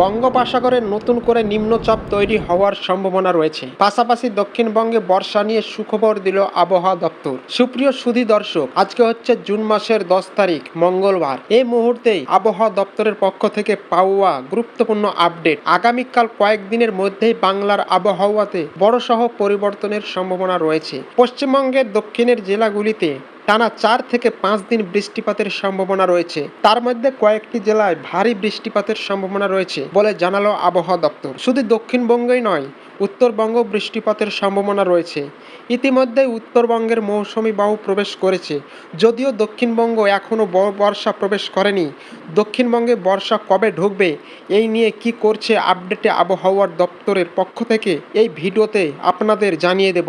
বঙ্গোপসাগরে নতুন করে নিম্নচাপ তৈরি হওয়ার সম্ভাবনা রয়েছে। পাশাপাশি দক্ষিণবঙ্গে বর্ষা নিয়ে সুখবর দিল আবহাওয়া দপ্তর। সুপ্রিয় সুধী দর্শক, আজকে হচ্ছে জুন মাসের দশ তারিখ, মঙ্গলবার। এই মুহূর্তে আবহাওয়া দপ্তরের পক্ষ থেকে পাওয়া গুরুত্বপূর্ণ আপডেট। আগামীকাল কয়েকদিনের মধ্যেই বাংলার আবহাওয়াতে বড়সহ পরিবর্তনের সম্ভাবনা রয়েছে। পশ্চিমবঙ্গের দক্ষিণের জেলাগুলিতে টানা চার থেকে পাঁচ দিন বৃষ্টিপাতের সম্ভাবনা রয়েছে। তার মধ্যে কয়েকটি জেলায় ভারী বৃষ্টিপাতের সম্ভাবনা রয়েছে বলে জানালো আবহাওয়া দপ্তর। শুধু দক্ষিণবঙ্গই নয় উত্তরবঙ্গ বৃষ্টিপাতের সম্ভাবনা রয়েছে। ইতিমধ্যেই উত্তরবঙ্গের মৌসুমি বায়ু প্রবেশ করেছে। যদিও দক্ষিণবঙ্গ এখনও বর্ষা প্রবেশ করেনি। দক্ষিণবঙ্গে বর্ষা কবে ঢুকবে, এই নিয়ে কি করছে আপডেটে আবহাওয়ার দপ্তরের পক্ষ থেকে এই ভিডিওতে আপনাদের জানিয়ে দেব।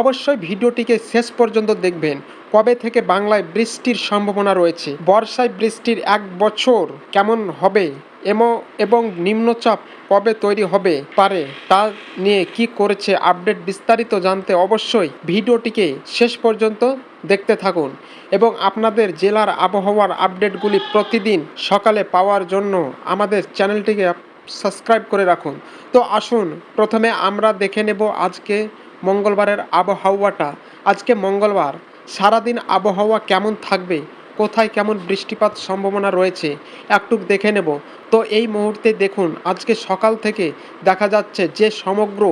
অবশ্যই ভিডিওটিকে শেষ পর্যন্ত দেখবেন। কবে থেকে বাংলায় বৃষ্টির সম্ভাবনা রয়েছে? বর্ষায় বৃষ্টির এক বছর কেমন হবে? এমো, এবং নিম্নচাপ কবে তৈরি হবে পারে? তা নিয়ে কি করেছে আপডেট বিস্তারিত জানতে অবশ্যই ভিডিওটিকে শেষ পর্যন্ত দেখতে থাকুন এবং আপনাদের জেলার আবহাওয়ার আপডেটগুলি প্রতিদিন সকালে পাওয়ার জন্য আমাদের চ্যানেলটিকে সাবস্ক্রাইব করে রাখুন। তো আসুন, প্রথমে আমরা দেখে নেব আজকে মঙ্গলবারের আবহাওয়াটা? আজকে মঙ্গলবার। সারাদিন আবহাওয়া কেমন থাকবে? কোথায় কেমন বৃষ্টিপাত সম্ভাবনা রয়েছে? একটু দেখে নেব। তো এই মুহূর্তে দেখুন, আজকে সকাল থেকে দেখা যাচ্ছে যে সমগ্র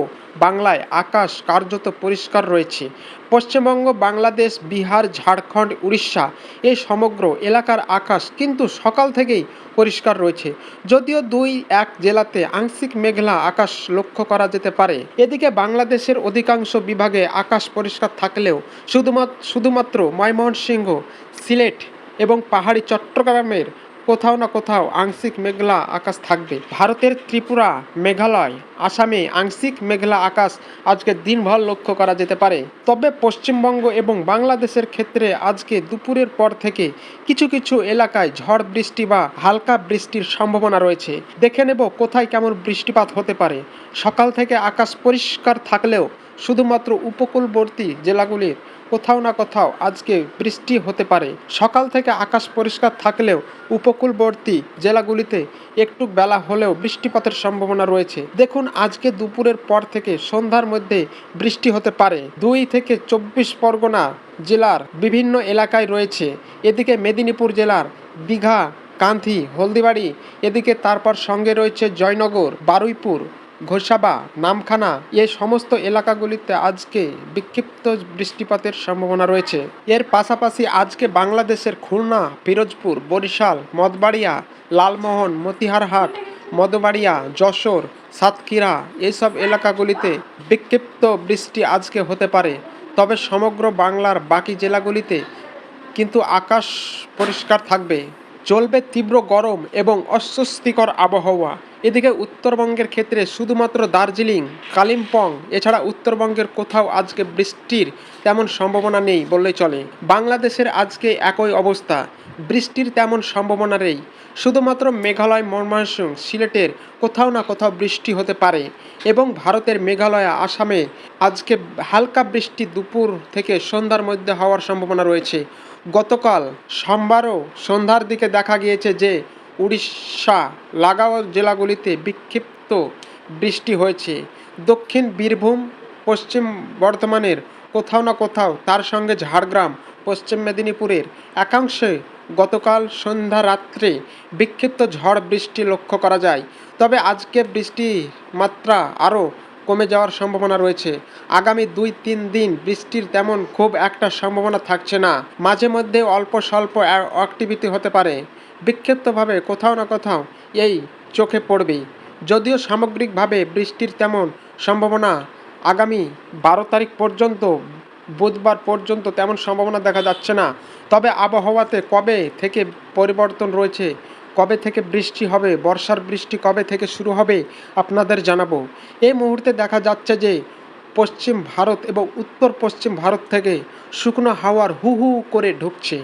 বাংলায় আকাশ কার্যত পরিষ্কার রয়েছে। পশ্চিমবঙ্গ, বাংলাদেশ, বিহার, ঝাড়খণ্ড, উড়িষ্যা এই সমগ্র এলাকার আকাশ কিন্তু সকাল থেকেই পরিষ্কার রয়েছে। যদিও দুই এক জেলাতে আংশিক মেঘলা আকাশ লক্ষ্য করা যেতে পারে। এদিকে বাংলাদেশের অধিকাংশ বিভাগে আকাশ পরিষ্কার থাকলেও শুধুমাত্র শুধুমাত্র ময়মনসিংহ, সিলেট এবং পাহাড়ি চট্টগ্রামের কোথাও না কোথাও আংশিক মেঘলা আকাশ থাকবে। ভারতের ত্রিপুরা, মেঘালয়, আসামে আংশিক মেঘলা আকাশ আজকে দিনভর লক্ষ্য করা যেতে পারে। তবে পশ্চিমবঙ্গ এবং বাংলাদেশের ক্ষেত্রে আজকে দুপুরের পর থেকে কিছু কিছু এলাকায় ঝড় বৃষ্টি বা হালকা বৃষ্টির সম্ভাবনা রয়েছে। দেখে নেব কোথায় কেমন বৃষ্টিপাত হতে পারে। সকাল থেকে আকাশ পরিষ্কার থাকলেও শুধুমাত্র উপকূলবর্তী জেলাগুলির কোথাও না কোথাও আজকে বৃষ্টি হতে পারে। সকাল থেকে আকাশ পরিষ্কার থাকলেও উপকূলবর্তী জেলাগুলিতে একটু বেলা হলেও বৃষ্টিপাতের সম্ভাবনা রয়েছে। দেখুন, আজকে দুপুরের পর থেকে সন্ধ্যার মধ্যে বৃষ্টি হতে পারে। দুই থেকে চব্বিশ পরগনা জেলার বিভিন্ন এলাকায় রয়েছে। এদিকে মেদিনীপুর জেলার দীঘা কান্থি হলদিবাড়ি, এদিকে তারপর সঙ্গে রয়েছে জয়নগর, বারুইপুর ঘোষাবা, নামখানা এই সমস্ত এলাকাগুলিতে আজকে বিক্ষিপ্ত বৃষ্টিপাতের সম্ভাবনা রয়েছে। এর পাশাপাশি আজকে বাংলাদেশের খুলনা, পিরোজপুর, বরিশাল, মদবাড়িয়া, লালমোহন, মতিহারহাট, মদবাড়িয়া, যশোর, সাতক্ষীরা এইসব এলাকাগুলিতে বিক্ষিপ্ত বৃষ্টি আজকে হতে পারে। তবে সমগ্র বাংলার বাকি জেলাগুলিতে কিন্তু আকাশ পরিষ্কার থাকবে। চলবে তীব্র গরম এবং অস্বস্তিকর আবহাওয়া। এদিকে উত্তরবঙ্গের ক্ষেত্রে শুধুমাত্র দার্জিলিং, কালিম্পং, এছাড়া উত্তরবঙ্গের কোথাও আজকে বৃষ্টির তেমন সম্ভাবনা নেই বললেই চলে। বাংলাদেশের আজকে একই অবস্থা, বৃষ্টির তেমন সম্ভাবনা নেই। শুধুমাত্র মেঘালয়, ময়মনসিংহ, সিলেটের কোথাও না কোথাও বৃষ্টি হতে পারে এবং ভারতের মেঘালয়, আসামে আজকে হালকা বৃষ্টি দুপুর থেকে সন্ধ্যার মধ্যে হওয়ার সম্ভাবনা রয়েছে। গতকাল সোমবারও সন্ধ্যার দিকে দেখা গিয়েছে যে উড়িষ্যা, লাগাও জেলাগুলিতে বিক্ষিপ্ত বৃষ্টি হয়েছে। দক্ষিণ বীরভূম, পশ্চিম বর্ধমানের কোথাও না কোথাও, তার সঙ্গে ঝাড়গ্রাম, পশ্চিম মেদিনীপুরের একাংশে গতকাল সন্ধ্যা রাত্রে বিক্ষিপ্ত ঝড় বৃষ্টি লক্ষ্য করা যায়। তবে আজকে বৃষ্টির মাত্রা আরও কমে যাওয়ার সম্ভাবনা রয়েছে। আগামী দুই তিন দিন বৃষ্টির তেমন খুব একটা সম্ভাবনা থাকছে না। মাঝে মধ্যে অল্প স্বল্প অ্যাক্টিভিটি হতে পারে। বিক্ষিপ্তভাবে কোথাও না কোথাও এই চোখে পড়বে যদিও সামগ্রিকভাবে বৃষ্টির তেমন সম্ভাবনা আগামী বারো তারিখ পর্যন্ত, বুধবার পর্যন্ত তেমন সম্ভাবনা দেখা যাচ্ছে না। তবে আবহাওয়াতে কবে থেকে পরিবর্তন রয়েছে, কবে থেকে বৃষ্টি হবে, বর্ষার বৃষ্টি কবে থেকে শুরু হবে, আপনাদের জানাব। এই মুহূর্তে দেখা যাচ্ছে যে পশ্চিম ভারত এবং উত্তর পশ্চিম ভারত থেকে শুকনো হাওয়ার হু হু করে ঢুকছে।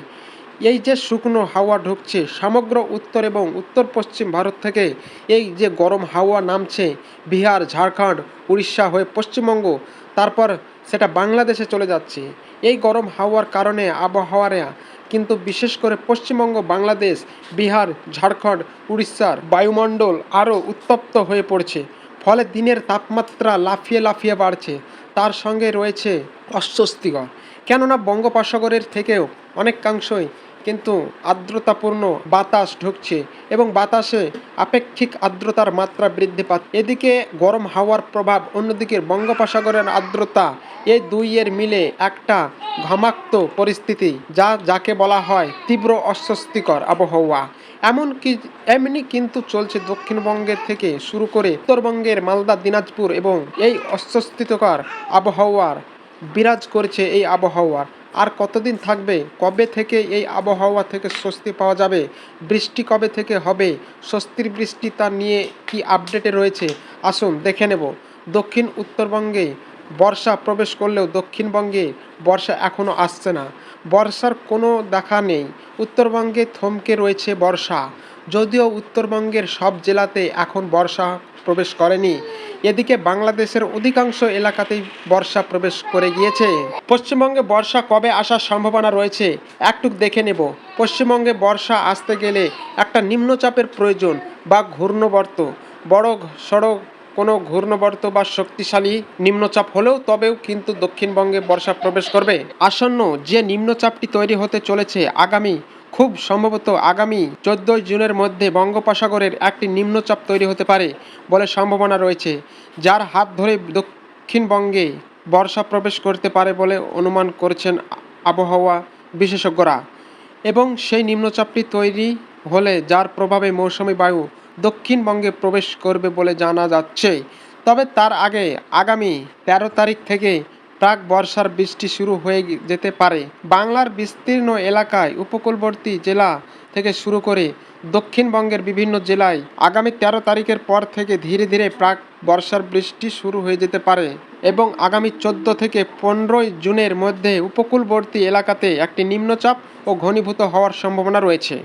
এই যে শুকনো হাওয়া ঢুকছে, সমগ্র উত্তর এবং উত্তর পশ্চিম ভারত থেকে এই যে গরম হাওয়া নামছে, বিহার, ঝাড়খণ্ড, উড়িষ্যা হয়ে পশ্চিমবঙ্গ, তারপর সেটা বাংলাদেশে চলে যাচ্ছে। এই গরম হাওয়ার কারণে আবহাওয়ার কিন্তু বিশেষ করে পশ্চিমবঙ্গ, বাংলাদেশ, বিহার, ঝাড়খণ্ড, উড়িষ্যার বায়ুমণ্ডল আরও উত্তপ্ত হয়ে পড়ছে। ফলে দিনের তাপমাত্রা লাফিয়ে লাফিয়ে বাড়ছে। তার সঙ্গে রয়েছে অস্বস্তিকর। কেননা বঙ্গোপসাগরের থেকেও অনেকাংশই কিন্তু আর্দ্রতাপূর্ণ বাতাস ঢুকছে এবং বাতাসে আপেক্ষিক আর্দ্রতার মাত্রা বৃদ্ধি পাচ্ছে। এদিকে গরম হাওয়ার প্রভাব, অন্যদিকে বঙ্গোপসাগরের আর্দ্রতা এই দুইয়ের মিলে একটা ঘমাক্ত পরিস্থিতি, যা যাকে বলা হয় তীব্র অস্বস্তিকর আবহাওয়া। এমনকি, এমনি কিন্তু চলছে দক্ষিণবঙ্গের থেকে শুরু করে উত্তরবঙ্গের মালদা, দিনাজপুর এবং এই অস্বস্তিকর আবহাওয়ার বিরাজ করছে এই আবহাওয়ার আর কতদিন থাকবে? কবে থেকে এই আবহাওয়া থেকে স্বস্তি পাওয়া যাবে? বৃষ্টি কবে থেকে হবে? স্বস্তির বৃষ্টি তা নিয়ে কি আপডেটে রয়েছে? আসুন দেখে নেব। দক্ষিণ উত্তরবঙ্গে বর্ষা প্রবেশ করলেও দক্ষিণবঙ্গে বর্ষা এখনও আসছে না। বর্ষার কোনো দেখা নেই। উত্তরবঙ্গে থমকে রয়েছে বর্ষা। যদিও উত্তরবঙ্গের সব জেলাতে এখন বর্ষা প্রবেশ করেনি। এদিকে বাংলাদেশের অধিকাংশ এলাকাতেই বর্ষা প্রবেশ করে গিয়েছে। পশ্চিমবঙ্গে বর্ষা কবে আসার সম্ভাবনা রয়েছে একটুক দেখে নেব। পশ্চিমবঙ্গে বর্ষা আসতে গেলে একটা নিম্নচাপের প্রয়োজন বা ঘূর্ণবর্ত। বড় সড়ক, কোনো ঘূর্ণবর্ত বা শক্তিশালী নিম্নচাপ হলেও তবেও কিন্তু দক্ষিণবঙ্গে বর্ষা প্রবেশ করবে। আসন্ন যে নিম্নচাপটি তৈরি হতে চলেছে আগামী খুব সম্ভবত আগামী চোদ্দোই জুনের মধ্যে বঙ্গোপসাগরের একটি নিম্নচাপ তৈরি হতে পারে বলে সম্ভাবনা রয়েছে, যার হাত ধরে দক্ষিণবঙ্গে বর্ষা প্রবেশ করতে পারে বলে অনুমান করছেন আবহাওয়া বিশেষজ্ঞরা। এবং সেই নিম্নচাপটি তৈরি হলে যার প্রভাবে মৌসুমী বায়ু দক্ষিণবঙ্গে প্রবেশ করবে বলে জানা যাচ্ছে। তবে তার আগে আগামী তেরো তারিখ থেকে প্রাক বর্ষার বৃষ্টি শুরু হয়ে যেতে পারে। বাংলার বিস্তীর্ণ এলাকায় উপকূলবর্তী জেলা থেকে শুরু করে দক্ষিণবঙ্গের বিভিন্ন জেলায় আগামী তেরো তারিখের পর থেকে ধীরে ধীরে প্রাক বর্ষার বৃষ্টি শুরু হয়ে যেতে পারে এবং আগামী চোদ্দ থেকে পনেরোই জুনের মধ্যে উপকূলবর্তী এলাকাতে একটি নিম্নচাপ ও ঘনীভূত হওয়ার সম্ভাবনা রয়েছে।